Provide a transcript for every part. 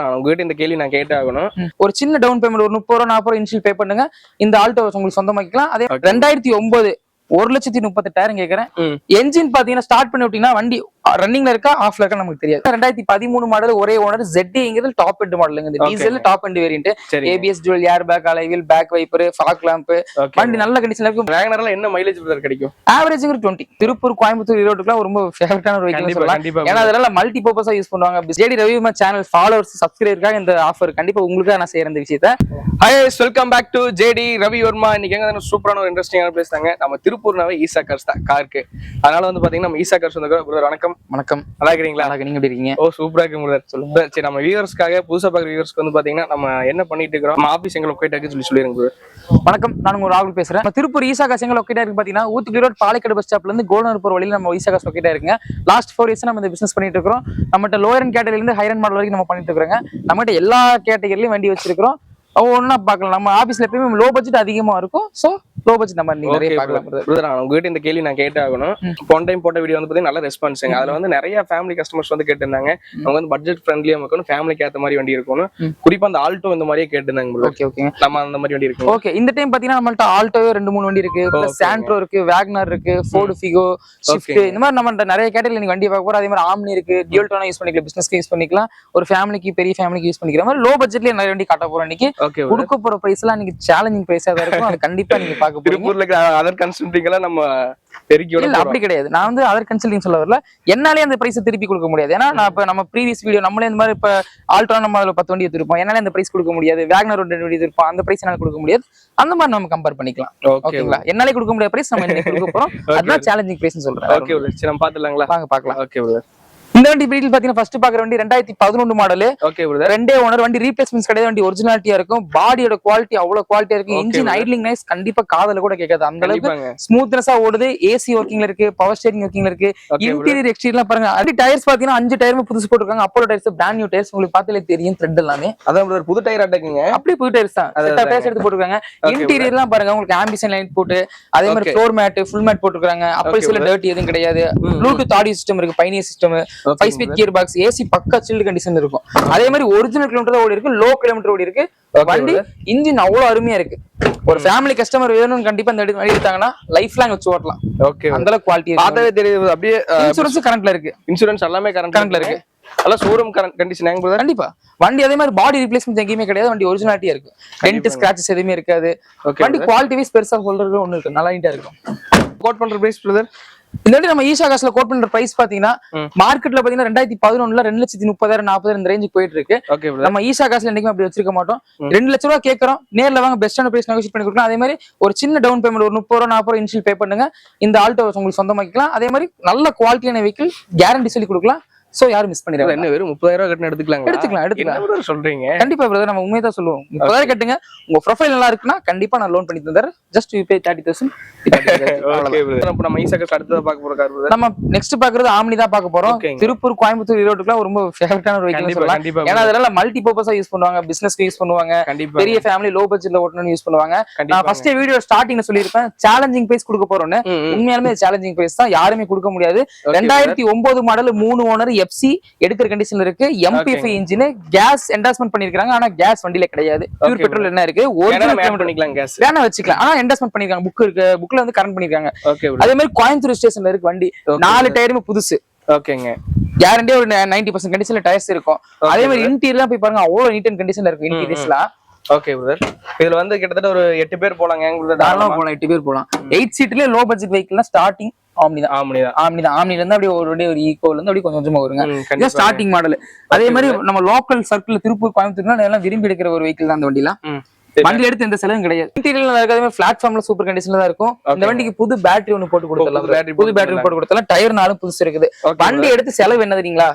உங்ககிட்ட இந்த கேள்வி நான் கேட்டே ஆகணும். ஒரு சின்ன டவுன் பேமெண்ட் ஒரு முப்பது ரூபா நாற்பது ரூபா இன்ஷியல் பே பண்ணுங்க. இந்த ஆல்டோ உங்களுக்கு சொந்தமாக்கிக்கலாம். அதே. ரெண்டாயிரத்தி ஒன்பது ஒரு லட்சத்தி முப்பத்தெட்டாயிரம் கேட்கறேன். என்ஜின் பாத்தீங்கன்னா ஸ்டார்ட் பண்ணி விட்டீங்கன்னா வண்டி ரன்னிங்ல இருக்கா? ஆஃப்ல இருக்கா? நமக்கு தெரியாது. ரெண்டாயிரத்தி பதிமூணு மாடல் ஒரே ஓனர் ஜெட்டிங்கிறது டாப் எண்ட் மாடலுங்க இந்த. Diesel top end variant ABS dual air bag alloy wheel back wiper fog lamp வண்டி நல்ல கண்டிஷன்ல இருக்கும். வேகனர்ல என்ன மைலேஜ் பிரதர் கிடைக்கும்? ஆவரேஜ் டுவெண்ட்டி திருப்பூர் கோயம்புத்தூர் ஈரோட்டுக்குலாம் ரொம்ப ஃபேவரட்டான ஒரு வெஹிக்கல் சொல்லலாம். ஏன்னா அதெல்லாம் மல்டி பர்பஸா யூஸ் பண்ணுவாங்க ஜேடி ரவிமா சேனல் ஃபாலோவர்ஸ் சப்ஸ்கிரைபருக்காக இந்த ஆஃபர் கண்டிப்பா உங்களுக்காக நான் செய்யற இந்த விஷயத்த. Hi welcome back to JD Ravi Varma இன்னைக்கு எங்க சூப்பரான ஒரு இன்ட்ரெஸ்டிங்கான பிளேஸ் தாங்க. நம்ம திருப்பூர்னாவே ஈசா கார்ஸ் தான் காருக்கு அதனால வந்து பாத்தீங்கன்னா நம்ம ஈசா கார்ஸ் வந்து பிரதர் வணக்கம். வணக்கம். நல்லா இருக்கிறீங்களா வணக்கம் நீங்க எப்படி இருக்கீங்க? ஓ சூப்பரா இருக்கு பிரதர் சொல்லுங்க. சரி நம்ம வியூவர்ஸ்க்காக புதுசா பாக்குற வியூவர்ஸ்க்கு வந்து பாத்தீங்கன்னா நம்ம என்ன பண்ணிட்டு இருக்கிறோம்? நம்ம ஆபீஸ் எங்க லொக்கேட் ஆகுன்னு சொல்லி சொல்லிருங்க. வணக்கம். நான் உங்க ராகுல் பேசுறேன். திருப்பூர் ஈசா காசு எங்க லொக்கேட்டா இருக்கு பாத்தீங்கன்னா ஊத்துக்குடி ரோட் பாலக்காடு பஸ் ஸ்டாப்ல இருந்து கோல்டன் போற வழியில நம்ம ஈசா காசு லொக்கேட்டா இருக்குங்க லாஸ்ட் ஃபோர் இயர்ஸ் நம்ம இந்த பிசினஸ் பண்ணிட்டு இருக்கோம் நம்மகிட்ட லோயர் அண்ட் கேட்டகரில இருந்து ஹைரன் மாடல் வரைக்கும் நம்ம பண்ணிட்டு இருக்கிறோங்க. நம்மகிட்ட எல்லா கேட்டகரிலையும் வண்டி வச்சிருக்கிறோம். ஒவ்வொன்றா பார்க்கலாம். நம்ம ஆபீஸ்ல எப்பயுமே லோ பட்ஜெட் அதிகமா இருக்கும். சோ லோ பட்ஜெட் நம்ம நீங்க நிறைய பார்க்கலாம். பிரதர் நான் உங்ககிட்ட இந்த கேள்வி நான் கேட்டே ஆகணும். ஒன் டைம் போட்ட வீடியோ வந்து பாத்தீங்கன்னா நல்ல ரெஸ்பான்ஸுங்க அதுல வந்து நிறைய ஃபேமிலி கஸ்டமர்ஸ் வந்து கேட்டிருந்தாங்க. அவங்க வந்து பட்ஜெட் ஃப்ரெண்ட்லியா இருக்கணும் ஃபேமிலிக்கு ஏத்த மாதிரி வண்டி இருக்கணும். குறிப்பா அந்த ஆல்டோ இந்த மாதிரியே கேட்டிருந்தாங்க. ஓகே ஓகே நம்ம அந்த மாதிரி வண்டி இருக்கு ஓகே இந்த டைம் பாத்தீங்கன்னா நம்மள்ட்ட ஆல்டோ ரெண்டு மூணு வண்டி இருக்கு. சாண்ட்ரோ இருக்கு வேக்னர் இருக்கு ஃபோர்டு ஃபிகோ Okay. இந்த மாதிரி நம்ம நிறைய கேட்டகரியில் நீங்க வண்டி பார்க்க போறோம். அதே மாதிரி ஆம்னி இருக்கு டியூல் டோனா யூஸ் பண்ணிக்கலாம் பிசினஸ்க்கு யூஸ் பண்ணிக்கலாம். ஒரு ஃபேமிலிக்கு பெரிய ஃபேமிலிக்கு யூஸ் பண்ணிக்கிற மாதிரி லோ பட்ஜெட்லயே நிறைய வண்டி காட்ட போறோம் இன்னைக்கு. ஓகே கொடுக்க போற பிரைஸ் எல்லாம் நீங்க சேலஞ்சிங் பிரைஸா தான் இருக்கும். அது கண்டிப்பா நீங்க பார்க்க திருப்பூர்ல அதர் கன்சல்டிங் எல்லாம் நம்ம பெருக்கி இல்ல அப்படி கிடையாது. நான் வந்து அதர் கன்சல்டிங் சொல்ல வரல. என்னாலே அந்த பிரைஸ் திருப்பி கொடுக்க முடியாது. ஏன்னா நான் இப்ப நம்ம ப்ரீவியஸ் வீடியோ நம்மளே இந்த மாதிரி இப்ப ஆல்ட்ரா நம்ம அதுல பத்து வண்டி எடுத்திருப்போம். என்னால அந்த பிரைஸ் கொடுக்க முடியாது. வேக்னர் ரெண்டு வண்டி எடுத்திருப்போம். அந்த பிரைஸ் என்னால கொடுக்க முடியாது. அந்த மாதிரி நம்ம கம்பேர் பண்ணிக்கலாம். ஓகே ஓகேங்களா என்னாலே கொடுக்க முடியாத பிரைஸ் நம்ம இன்னைக்கு கொடுக்க போறோம். அதுதான் சேலஞ்சிங் பிரைஸ் சொல்றேன். ஓகே நம்ம பாத்துலாங்களா வாங்க பார்க்கலாம். ஓகே இந்த வண்டி டீடைல் பாத்தீங்கன்னா ஃபர்ஸ்ட் பாக்குற வண்டி ரெண்டாயிரத்தி பதினொன்று மாடல் ஓகே ரெண்டே ஓனர் வண்டி ரீப்ளேஸ்மெண்ட்ஸ் கிடையாது வண்டி ஒரிஜினாலிட்டியா இருக்கும். பாடியோட குவாலிட்டி அவ்வளவு குவாலிட்டியா இருக்கும். இன்ஜின். ஐட்லிங் நைஸ் கண்டிப்பா காதல கூட கேட்காது. அந்த அளவுக்கு ஸ்மூத்னஸா ஓடுது. ஏசி ஒர்க்கிங்ல இருக்கு பவர் ஸ்டேரிங் ஒர்க்கிங்ல இருக்கு. இன்டீரியர் எக்ஸ்டீரியர்லாம் பாருங்க. அப்படி டயர்ஸ் பாத்தீங்கன்னா அஞ்சு டயருமே புதுசு போட்டிருக்காங்க. Apollo tyres brand new tyres உங்களுக்கு பார்த்தாலே தெரியும் த்ரெட் எல்லாமே. அதான் புது டயர் அட்டாக்குங்க அப்படியே புது டயர்ஸ் தான். டயர்ஸ் எடுத்து போட்டிருக்காங்க. Okay, இன்டீரியர்லாம் பாருங்க. உங்களுக்கு ஆம்பிஷன் லைன் போட்டு அதே மாதிரி. ஃப்ளோர் மேட் ஃபுல் மேட் போட்டிருக்காங்க. அப்படி சில டர்ட் எதுவும் கிடையாது. ப்ளூடூத் ஆடியோ சிஸ்டம் இருக்கு Pioneer system five speed gear box AC பக்கா சில்டு கண்டிஷன் இருக்கும். அதே மாதிரி ஒரிஜினல் கிலோமீட்டர் ஓடி இருக்கு லோ கிலோமீட்டர் ஓடி இருக்கு. வண்டி இன்ஜின் அவ்வளவு அருமையா இருக்கு. ஒரு ஃபேமிலி கஸ்டமர் வேணும்னு கண்டிப்பா இந்த வண்டி எடுத்தாங்கன்னா லைஃப் லாங் வச்சு ஓட்டலாம். ஓகே அந்த அளவுக்கு குவாலிட்டி பார்த்தாவே தெரியுது அப்படியே இன்சூரன்ஸ் கரண்ட்ல இருக்கு. இன்சூரன்ஸ் எல்லாமே கரண்ட் Current ல இருக்கு. அதெல்லாம் ஷோரூம் கரண்ட் கண்டிஷன் கண்டிப்பா. வண்டி அதே மாதிரி பாடி ரிப்ளேஸ்மெண்ட் எங்கேயுமே கிடையாது வண்டி ஒரிஜினாலிட்டியா இருக்கு டென்ட் ஸ்கிராச்சஸ் எதுவுமே இருக்காது. வண்டி குவாலிட்டி வைஸ் பெருசா சொல்றது ஒண்ணு இருக்கு. நல்லா நீட்டா இருக்கும். கோட் பண்ற பிரைஸ் பிரதர் இந்த வாட்டி நம்ம ஈஷா காசுல கோட் பண்ற பிரைஸ் பாத்தீங்கன்னா. மார்க்கெட்ல பாத்தீங்கன்னா ரெண்டாயிரத்தி பதினொன்னுல ரெண்டு லட்சத்தி முப்பதாயிரம் நாற்பதாயிரம் இந்த ரேஞ்சுக்கு போயிட்டு இருக்கு நம்ம ஈஷா காசுல என்னைக்குமே அப்படி வச்சிருக்க மாட்டோம். ரெண்டு லட்ச ரூபா கேட்கறோம் நேர்ல வாங்க பெஸ்டான பிரைஸ் நெகோஷியேட் பண்ணி கொடுக்கலாம். அதே மாதிரி ஒரு சின்ன டவுன் பேமெண்ட் ஒரு முப்பது ரூபா நாற்பது ரூபா இன்ஷியல் பே பண்ணுங்க. இந்த ஆல்டோ உங்களுக்கு சொந்தமாக்கிக்கலாம். அதே மாதிரி நல்ல குவாலிட்டியான வெஹிக்கிள் கேரண்டி சொல்லி கொடுக்கலாம். சோ யாரும் மிஸ் பண்ணிடுறாங்க என்ன வெறும் முப்பதாயிரம் எடுத்துக்கலாங்க எடுத்துக்கலாம் எடுத்துக்கலாம். பிரதர் சொல்றீங்க? கண்டிப்பா பிரதர் நம்ம உண்மையை தான் சொல்லுவோம். முப்பதாயிரம் கட்டுங்க. உங்க ப்ரொஃபைல் நல்லா இருக்குன்னா கண்டிப்பா நான் லோன் பண்ணி தந்துறேன் just you pay thirty thousand okay brother அப்ப நம்ம ஈசாக்கு அடுத்ததா பார்க்க போற கார் பிரதர் நம்ம நெக்ஸ்ட் பாக்குறது ஆம்னி தான் பார்க்க போறோம். திருப்பூர் கோயம்புத்தூர் ஈரோட்டுக்குலாம் ரொம்ப ஃபேவரட்டான ஒரு வெஹிக்கிள் ஏன்னா அதெல்லாம் மல்டி பர்பஸா யூஸ் பண்ணுவாங்க பிசினஸ்க்கு யூஸ் பண்ணுவாங்க. பெரிய ஃபேமிலி லோ பட்ஜெட்ல ஓட்டணும்னு யூஸ் பண்ணுவாங்க. நான் ஃபர்ஸ்ட் வீடியோ ஸ்டார்டிங்ல சொல்லியிருப்பேன். சேலஞ்சிங் பிரைஸ் கொடுக்க போறோம்னு. உண்மையாலுமே சேலஞ்சிங் பிரைஸ் தான். யாருமே கொடுக்க முடியாது. ரெண்டாயிரத்தி ஒன்பது மாடல் மூணு ஓனர் எஃப்சி எடுக்கிற கண்டிஷன்ல இருக்கு. எம்பிஎஃப் இன்ஜின் கேஸ் என்டாஸ்மெண்ட் பண்ணிருக்காங்க ஆனா கேஸ் வண்டியில கிடையாது. பியூர் பெட்ரோல் என்ன இருக்கு? பண்ணிக்கலாம் கேஸ் வேணா வச்சுக்கலாம். ஆனா என்டாஸ்மெண்ட் பண்ணிருக்காங்க. புக் இருக்கு. புக்ல வந்து கரண்ட் பண்ணிருக்காங்க. அதே மாதிரி கோயம்புத்தூர் ஸ்டேஷன்ல இருக்கு வண்டி. நாலு டயருமே புதுசு. ஓகேங்க கேரண்டியா ஒரு நைன்டி பர்சன்ட் கண்டிஷன்ல டயர்ஸ் இருக்கும். அதே மாதிரி இன்டீரியர் போய் பாருங்க. அவ்வளவு நீட் அண்ட் கண்டிஷன்ல இருக்கும் இன்டீரியர்ஸ்லாம் ஓகே பிரதர் இதுல வந்து கிட்டத்தட்ட ஒரு எட்டு பேர் போலாங்க. தாராளமா போலாம் எட்டு பேர் போலாம். எயிட் சீட்லயே லோ பட்ஜெட் வெஹிக்கிள்னா ஸ்டார்டிங் ஆம்னி தான். ஆமணி தான். ஆம்னி தான். ஆம்னில இருந்து அப்படியே ஒரு ஒரு ஈகோல இருந்து அப்படியே கொஞ்சம் கொஞ்சமா வருங்க. இதான் ஸ்டார்டிங் மாடல் அதே மாதிரி நம்ம லோக்கல் சர்க்கிள் திருப்பூர் கோயம்புத்தூர்னா எல்லாம் விரும்பி எடுக்கிற ஒரு வெஹிக்கிள் தான் அந்த வண்டிலாம். வண்டி எடுத்து எந்த செலவும் கிடையாது. இன்டீரியர்ல இருக்கிறது பிளாட்ஃபார்ம்ல சூப்பர் கண்டிஷன்ல தான் இருக்கும். இந்த. வண்டிக்கு புது பேட்டரி ஒன்னு போட்டு கொடுத்துடலாம் புது பேட்டரி போட்டு கொடுத்தலாம் டயர் நாலும் புதுசு இருக்குது. வண்டி எடுத்து செலவு என்ன தெரியுங்களா?